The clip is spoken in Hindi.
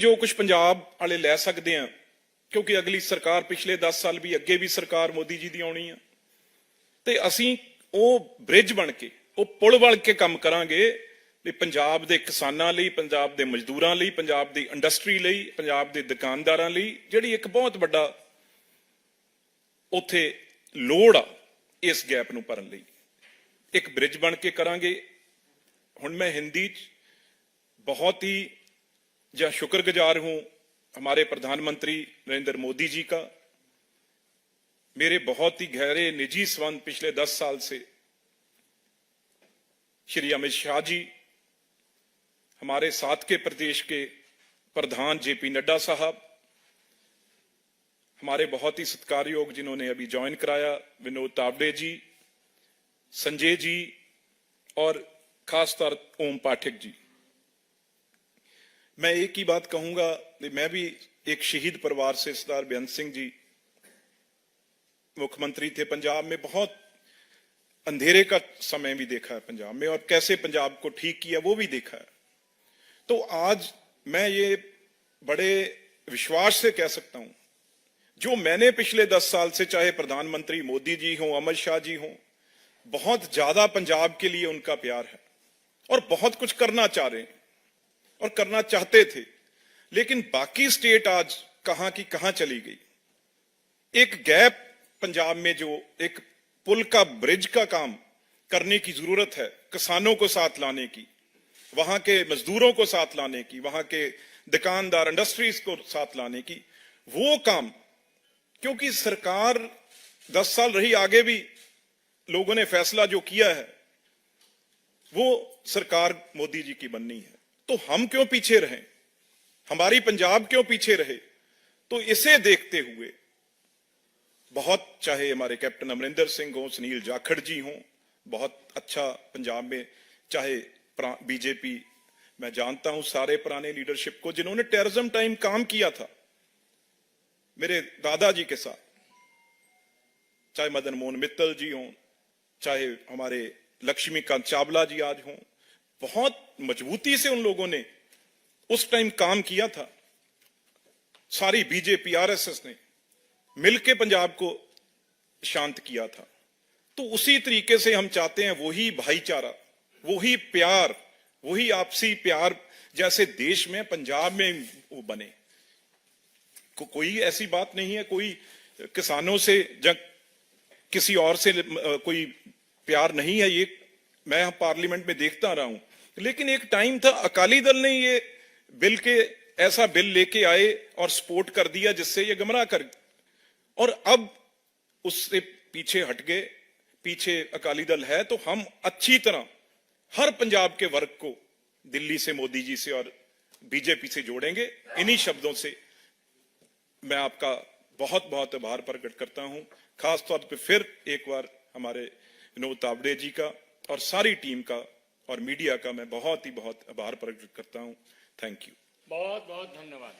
ਜੋ ਕੁਝ ਪੰਜਾਬ ਵਾਲੇ ਲੈ ਸਕਦੇ ਆ, ਕਿਉਂਕਿ ਅਗਲੀ ਸਰਕਾਰ ਪਿਛਲੇ 10 ਸਾਲ ਵੀ ਅੱਗੇ ਵੀ ਸਰਕਾਰ ਮੋਦੀ ਜੀ ਦੀ ਆਉਣੀ ਆ, ਤੇ ਅਸੀਂ ਉਹ ਬ੍ਰਿਜ ਬਣ ਕੇ, ਉਹ ਪੁਲ ਬਣ ਕੇ ਕੰਮ ਕਰਾਂਗੇ ਵੀ ਪੰਜਾਬ ਦੇ ਕਿਸਾਨਾਂ ਲਈ, ਪੰਜਾਬ ਦੇ ਮਜ਼ਦੂਰਾਂ ਲਈ, ਪੰਜਾਬ ਦੀ ਇੰਡਸਟਰੀ ਲਈ, ਪੰਜਾਬ ਦੇ ਦੁਕਾਨਦਾਰਾਂ ਲਈ, ਜਿਹੜੀ ਇੱਕ ਬਹੁਤ ਵੱਡਾ ਉੱਥੇ ਲੋੜ ਆ ਇਸ ਗੈਪ ਨੂੰ ਭਰਨ ਲਈ। ਇੱਕ ਬ੍ਰਿਜ ਬਣ ਕੇ ਕਰਾਂਗੇ। ਹੁਣ ਮੈਂ ਹਿੰਦੀ 'ਚ ਬਹੁਤ ਹੀ जा शुक्रगुजार हूँ हमारे प्रधानमंत्री नरेंद्र मोदी जी का। मेरे बहुत ही गहरे, निजी संबंध पिछले दस साल से श्री अमित शाह जी, हमारे साथ के प्रदेश के प्रधान जेपी नड्डा साहब, हमारे बहुत ही सत्कारयोग जिन्होंने अभी ज्वाइन कराया, विनोद तावड़े जी, संजय जी और खासतौर ओम पाठक जी। मैं एक ही बात कहूँगा, मैं भी एक शहीद परिवार से सरदार बेअंत सिंह जी मुख्यमंत्री थे। पंजाब में बहुत अंधेरे का समय भी देखा है पंजाब में, और कैसे पंजाब को ठीक किया वो भी देखा है। तो आज मैं ये बड़े विश्वास से कह सकता हूँ, जो मैंने पिछले दस साल से, चाहे प्रधानमंत्री मोदी जी हों अमित शाह जी हों, बहुत ज़्यादा पंजाब के लिए उनका प्यार है, और बहुत कुछ करना चाह रहे हैं। और करना चाहते थे, लेकिन बाकी स्टेट आज कहाँ की कहाँ चली गई। एक गैप पंजाब में जो एक पुल का ब्रिज का काम करने की ज़रूरत है, किसानों को साथ लाने की, वहाँ के मजदूरों को साथ लाने की, वहाँ के दुकानदार इंडस्ट्रीज़ को साथ लाने की, वो काम, क्योंकि सरकार दस साल रही, आगे भी लोगों ने फैसला जो किया है, वो सरकार मोदी जी की बननी है। तो हम क्यों पीछे रहे? हमारी पंजाब क्यों पीछे रहे? तो इसे देखते हुए, बहुत चाहे हमारे कैप्टन अमरिंदर सिंह हो, सुनील जाखड़ जी हों, बहुत अच्छा पंजाब में, चाहे बीजेपी, मैं जानता हूँ सारे पुराने लीडरशिप को, जिन्होंने टेररिज्म टाइम काम किया था, मेरे दादाजी के साथ, चाहे मदन मोहन मित्तल जी हों, चाहे हमारे लक्ष्मीकांत चावला जी आज हों बहुत मजबूती से उन लोगों ने उस टाइम काम किया था। सारी बीजेपी आरएसएस ने मिलके पंजाब को शांत किया था। तो उसी तरीके से हम चाहते हैं वही भाईचारा वही प्यार वही आपसी प्यार जैसे देश में पंजाब में वो बने। को, कोई ऐसी बात नहीं है कोई किसानों से जब किसी और से कोई प्यार नहीं है। ये मैं पार्लियामेंट में देखता रहा हूँ। लेकिन एक टाइम था, अकाली दल ने ये बिल के, ऐसा बिल लेके आए और सपोर्ट कर दिया, जिससे ये गमराह कर और अब उससे पीछे हट गए, पीछे अकाली दल है तो हम अच्छी तरह हर पंजाब के वर्ग को दिल्ली से, मोदी जी से और बीजेपी से जोड़ेंगे। इन्हीं शब्दों से मैं आपका बहुत बहुत आभार प्रकट करता हूँ। खासतौर पर फिर एक बार हमारे विनोद तावड़े जी का और सारी टीम का और मीडिया का मैं बहुत ही बहुत आभार प्रकट करता हूँ। थैंक यू बहुत बहुत धन्यवाद।